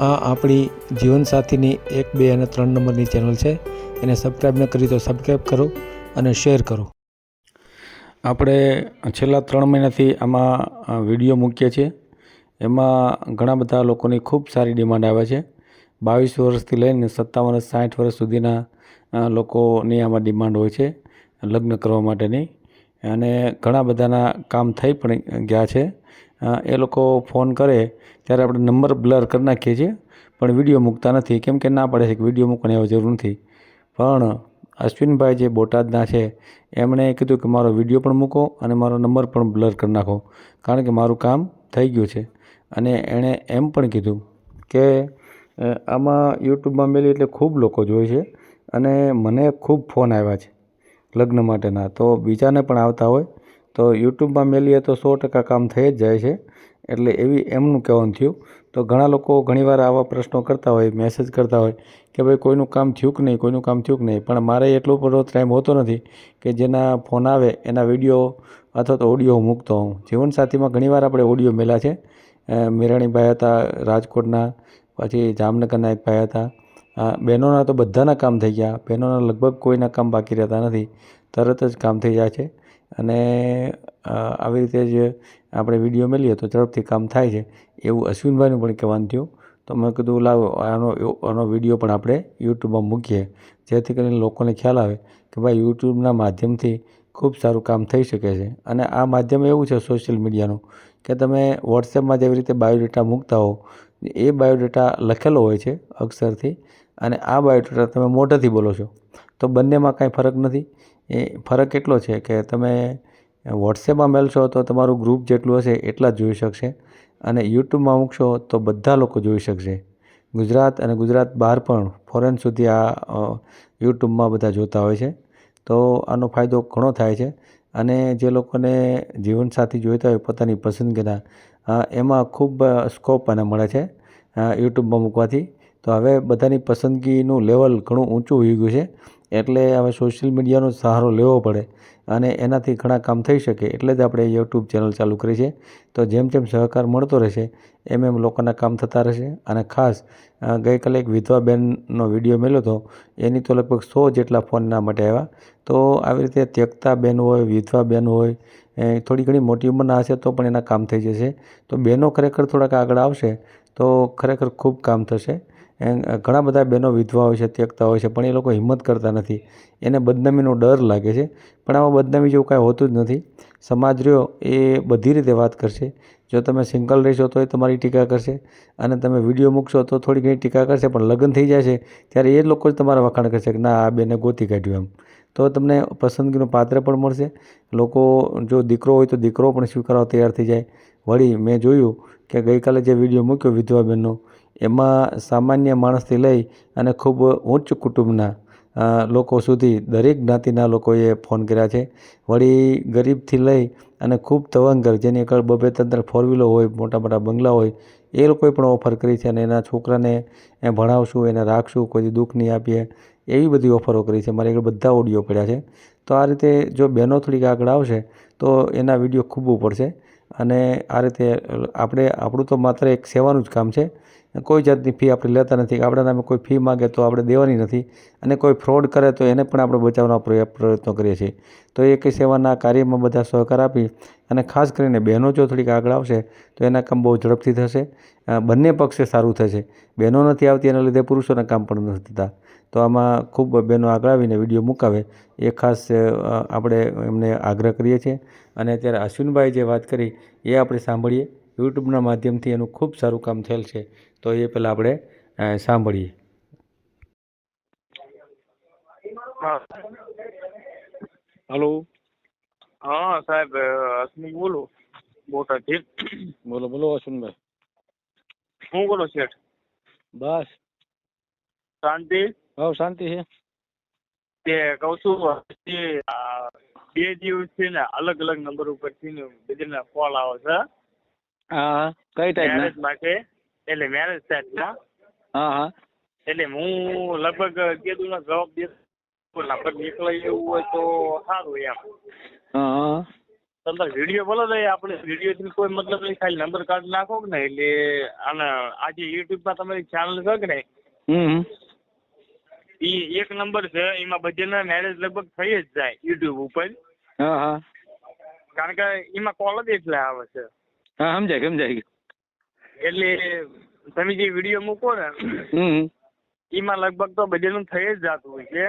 આ આપણી જીવનસાથીની એક, બે અને ત્રણ નંબરની ચેનલ છે. એને સબસ્ક્રાઈબ ન કરી તો સબસ્ક્રાઈબ કરો અને શેર કરો. આપણે છેલ્લા ત્રણ મહિનાથી આમાં વીડિયો મૂકીએ છીએ. એમાં ઘણા બધા લોકોની ખૂબ સારી ડિમાન્ડ આવે છે. બાવીસ વર્ષથી લઈને સત્તાવન સાઠ વર્ષ સુધીના લોકોની આમાં ડિમાન્ડ હોય છે, લગ્ન કરવા માટેની. અને ઘણા બધાના કામ થઈ પણ ગયા છે. એ લોકો ફોન કરે ત્યારે આપણે નંબર બ્લર કરી નાખીએ છીએ, પણ વીડિયો મૂકતા નથી. કેમ કે ના પડે છે કે વીડિયો મૂકવાની એવી જરૂર નથી. પણ અશ્વિનભાઈ જે બોટાદના છે, એમણે કીધું કે મારો વીડિયો પણ મૂકો અને મારો નંબર પણ બ્લર કરી નાખો, કારણ કે મારું કામ થઈ ગયું છે. અને એણે એમ પણ કીધું કે આમાં યુટ્યુબમાં મેલી એટલે ખૂબ લોકો જોઈ છે અને મને ખૂબ ફોન આવ્યા છે લગ્ન માટેના. તો બીજાને પણ આવતા હોય તો યુટ્યુબમાં મેલીએ તો સો ટકા કામ થઈ જ જાય છે. એટલે એવી એમનું કહેવાનું થયું. તો ઘણા લોકો ઘણીવાર આવા પ્રશ્નો કરતા હોય મેસેજ કરતા હોય કે ભાઈ કોઈનું કામ થયું કે નહીં, કોઈનું કામ થયું કે નહીં. પણ મારે એટલો બધો ટાઈમ હોતો નથી કે જેના ફોન આવે એના વીડિયો અથવા તો ઓડિયો હું મૂકતો હોઉં. જીવનસાથીમાં ઘણીવાર આપણે ઓડિયો મેલા છે. મેરાણીભાઈ હતા, રાજકોટના, પછી જામનગરના એક ભાઈ હતા. બહેનોના તો બધાના કામ થઈ ગયા. બહેનોના લગભગ કોઈના કામ બાકી રહેતા નથી. તરત જ કામ થઈ જાય છે. અને આવી રીતે જ આપણે વીડિયો મેલીએ તો ઝડપથી કામ થાય છે. એવું અશ્વિનભાઈનું પણ કહેવાનું થયું. તો મેં કીધું, લાવો, આનો આનો વીડિયો પણ આપણે યુટ્યુબમાં મૂકીએ. જેથી કરીને લોકોને ખ્યાલ આવે કે ભાઈ, યુટ્યુબના માધ્યમથી ખૂબ સારું કામ થઈ શકે છે. અને આ માધ્યમ એવું છે સોશિયલ મીડિયાનું કે તમે વોટ્સએપમાં જેવી રીતે બાયોડેટા મૂકતા હો એ બાયોડેટા લખેલો હોય છે અક્ષરથી અને આ બાયોડેટા તમે મોઢેથી બોલો છો. તો બંનેમાં કાંઈ ફરક નથી. એ ફરક એટલો છે કે તમે વોટ્સએપમાં મેળશો તો તમારું ગ્રુપ જેટલું હશે એટલા જ જોઈ શકશે અને યુટ્યુબમાં મૂકશો તો બધા લોકો જોઈ શકશે. ગુજરાત અને ગુજરાત બહાર પણ ફોરેન સુધી આ યુટ્યુબમાં બધા જોતા હોય છે. તો આનો ફાયદો ઘણો થાય છે અને જે લોકોને જીવનસાથી જોઈતા હોય પોતાની પસંદગીના એમાં ખૂબ સ્કોપ અને મળે છે યુટ્યુબમાં મૂકવાથી. તો હવે બધાની પસંદગીનું લેવલ ઘણું ઊંચું હોઈ ગયું છે. એટલે હવે સોશિયલ મીડિયાનો સહારો લેવો પડે અને એનાથી ઘણા કામ થઈ શકે એટલે જ આપણે યુટ્યુબ ચેનલ ચાલુ કરી છે. તો જેમ જેમ સહકાર મળતો રહેશે, એમ એમ લોકોના કામ થતા રહેશે અને ખાસ ગઈકાલે એક વિધવા બેનનો વીડિયો મેળ્યો હતો, એની તો લગભગ સો જેટલા ફોનના માટે આવ્યા. તો આવી રીતે ત્યક્તા બેન હોય વિધવા બેન હોય, એ થોડી ઘણી મોટી ઉંમરના હશે તો પણ એના કામ થઈ જશે. તો બહેનો ખરેખર થોડાક આગળ આવશે તો ખરેખર ખૂબ કામ થશે. ઘણા બધા બહેનો વિધવા હોય છે, ત્યક્તા હોય છે, પણ એ લોકો હિંમત કરતા નથી. એને બદનામીનો ડર લાગે છે. પણ આમાં બદનામી જેવું કાંઈ હોતું જ નથી. સમાજ રહ્યો એ બધી રીતે વાત કરશે. જો તમે સિંગલ રહેશો તો એ તમારી ટીકા કરશે. અને તમે વીડિયો મૂકશો તો થોડી ઘણી ટીકા કરશે, પણ લગ્ન થઈ છે ત્યારે એ લોકો જ તમારા વખાણ કરશે કે ના, આ બેને ગોતી કાઢ્યું એમ. તો તમને પસંદગીનું પાત્ર પણ મળશે. લોકો જો દીકરો હોય તો દીકરો પણ સ્વીકારવા તૈયાર થઈ જાય. વળી મેં જોયું કે ગઈકાલે જે વીડિયો મૂક્યો વિધવા બહેનનો એમાં સામાન્ય માણસથી લઈ અને ખૂબ ઉચ્ચ કુટુંબના લોકો સુધી દરેક જ્ઞાતિના લોકોએ ફોન કર્યા છે. વળી ગરીબથી લઈ અને ખૂબ તવંગર, જેની આગળ બબે તંત્ર ફોર વ્હીલો હોય, મોટા મોટા બંગલા હોય, એ લોકોએ પણ ઓફર કરી છે અને એના છોકરાને એ ભણાવશું, એને રાખશું, કોઈ દુઃખ નહીં આપીએ, એવી બધી ઓફરો કરી છે. મારી આગળ બધા ઓડિયો પડ્યા છે. તો આ રીતે જો બહેનો થોડીક આગળ આવશે, તો એના વીડિયો ખૂબ પડશે અને આ રીતે આપણે, આપણું તો માત્ર એક સેવાનું જ કામ છે. કોઈ જાતની ફી આપણે લેતા નથી આપણા નામે કોઈ ફી માગે તો આપણે દેવાની નથી અને કોઈ ફ્રોડ કરે તો એને પણ આપણે બચાવવાનો પ્રય- પ્રયત્નો કરીએ છીએ. તો એ કંઈ સેવાના કાર્યમાં બધા સહકાર આપી અને ખાસ કરીને બહેનો જો થોડીક આગળ આવશે તો એના કામ બહુ ઝડપથી થશે બંને પક્ષે સારું થશે. બહેનો નથી આવતી એના લીધે પુરુષોના કામ પણ નથી થતા. તો આમાં ખૂબ બહેનો આગળ આવીને વીડિયો મુકાવે. એ ખાસ આપણે એમને આગ્રહ કરીએ છીએ. અને અત્યારે અશ્વિનભાઈ જે વાત કરી એ આપણે સાંભળીએ. યુટ્યુબના માધ્યમથી એનું ખૂબ સારું કામ થયેલ છે તો એ પહેલાં આપણે સાંભળીએ. હા. હલો. હા સાહેબ હસમુખ બોલું. બોટાદથી બોલો બોલો અશ્વિનભાઈ. શું બોલો શેઠ? બસ. શાંતિ? હવ શાંતિ છે. તે કહું છું બે દિવસથી ને અલગ અલગ નંબર ઉપરથી ને બધાના કોલ આવે છે હા કઈ મેરેજ માટે એટલે મેરેજ ટાઈપના હા. હા એટલે હું લગભગ કીધું જવાબ દે લગભગ નીકળે એવું હોય તો સારું એમ. હા તમને તમે વીડિયો બોલો તો આપણે વિડીયોથી કોઈ મતલબ નહીં. ખાલી નંબર કાર્ડ નાખો ને એટલે અને આજે યુટ્યુબમાં તમારી ચેનલ છે કે ને હમ હમ. એ એક નંબર છે. એમાં બધાના મેરેજ લગભગ થઈ જ જાય યુટ્યુબ ઉપર. હા હા. કારણ કે એમાં કોલ જ એટલે આવે છે. હા સમજાય સમજાય. એટલે તમે જે વીડિયો મૂકો ને. એમાં લગભગ તો બધાનું થઈ જ જતું હોય છે.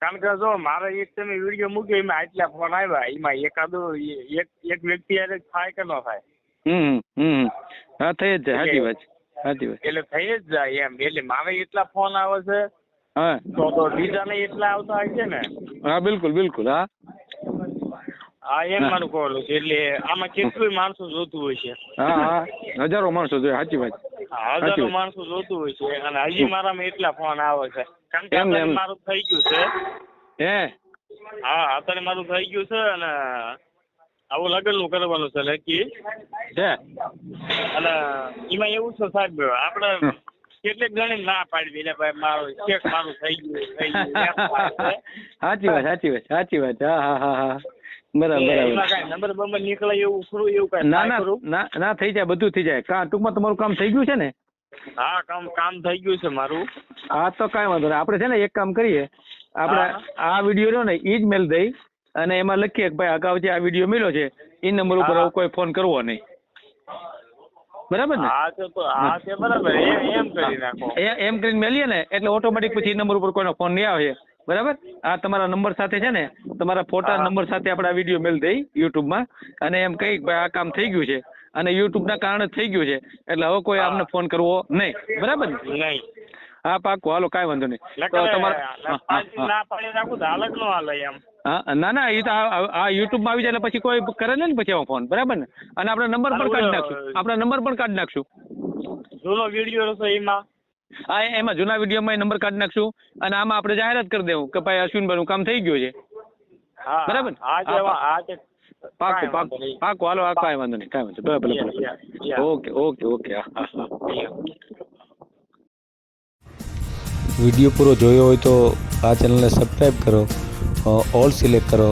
કારણ કે જો મારે એક તમે વીડિયો મૂક્યો એમાં આટલા ફોન આવ્યા એમાં એકાદો એક એક વ્યક્તિ અરે થાય કે ન થાય. હા થઈ જ જાય સાચી વાત સાચી વાત એટલે થઈ જ જાય એમ. એટલે મારે એટલા ફોન આવે છે હા. તો તો બીજાને એટલા આવતા હોય છે ને? હા બિલકુલ બિલકુલ હા. હા એમ મારું કહેલું છે એટલે આમાં કેટલું માણસો જોતું હોય છે. હા હા. હજારો માણસો જોઈએ સાચી વાત. હજારો માણસો જોતું હોય છે અને હજી મારામાં એટલા ફોન આવે છે. કારણ કે અત્યારે મારું થઈ ગયું છે. હે? હા અત્યારે મારું થઈ ગયું છે અને આવું લગ્નનું કરવાનું છે નક્કી છે અને એમાં એવું છે સાહેબ આપણે કેટલીક ગણી ના પાડી દે એટલે ભાઈ મારું ચેક મારું થઈ ગયું થઈ ગયું. સાચી વાત સાચી વાત સાચી વાત. હા હા હા હા. બરાબર બરાબર. નીકળે એવું ખરું એવું કઈ ના ના ના થઈ જાય બધું થઈ જાય. કા ટૂંકમાં તમારું કામ થઈ ગયું છે ને? હા કામ કામ થઈ ગયું છે મારું. હા તો કાંઈ વાંધો નહીં. આપણે છે ને એક કામ કરીએ. આપણે આ વીડિયો રહ્યો ને એ જ મેલ દઈ અને એમાં લખીએ કે ભાઈ અગાઉ જે આ વીડિયો મળ્યો છે એ નંબર ઉપર કોઈ ફોન કરવો નહીં. બરાબર ને? હા બરાબર. એમ કરી નાખો. એમ કરીને મેલીએ ને એટલે ઓટોમેટિક પછી નંબર ઉપર કોઈનો ફોન નહીં આવે. બરાબર? આ તમારા નંબર સાથે છે ને તમારા ફોટા નંબર સાથે આપણે આ વીડિયો મેલ દઈ યુટ્યુબમાં. અને એમ કહી ભાઈ આ કામ થઈ ગયું છે. અને યુટ્યુબના કારણે થઈ ગયું છે. એટલે હવે કોઈ હા. આમને ફોન કરવો નહીં. બરાબર? નહીં. હા પાકું હાલો કાંઈ વાંધો નહીં. તો તમારા. ના ન એ તો આ- યુટ્યુબમાં યુટ્યુબમાં આવી જાય પછી કોઈ કરે ને પછી આવો ફોન બરાબર ને? અને આપણે નંબર પણ કાઢી નાખશું. આપણે નંબર પણ કાઢી નાખશું. જૂનો વીડિયો હતો એમાં. હા એમાં જૂના વિડીયોમાં નંબર કાઢી નાખશું અને આમાં આપણે જાહેરાત કરી દેવું કે ભાઈ અશ્વિનભાઈનું કામ થઈ ગયું છે. હા બરાબર? પાકું પાકું. પાકું હાલો હા કાંઈ વાંધો નહીં કાંઈ વાંધો ભલે ભલે. Okay okay okay. વીડિયો પૂરો જોયો હોય તો આ ચેનલને સબસ્ક્રાઈબ કરો ઓલ સિલેક્ટ કરો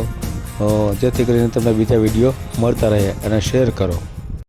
જેથી કરીને તમને બીજા વીડિયો મળતા રહે અને શેર કરો.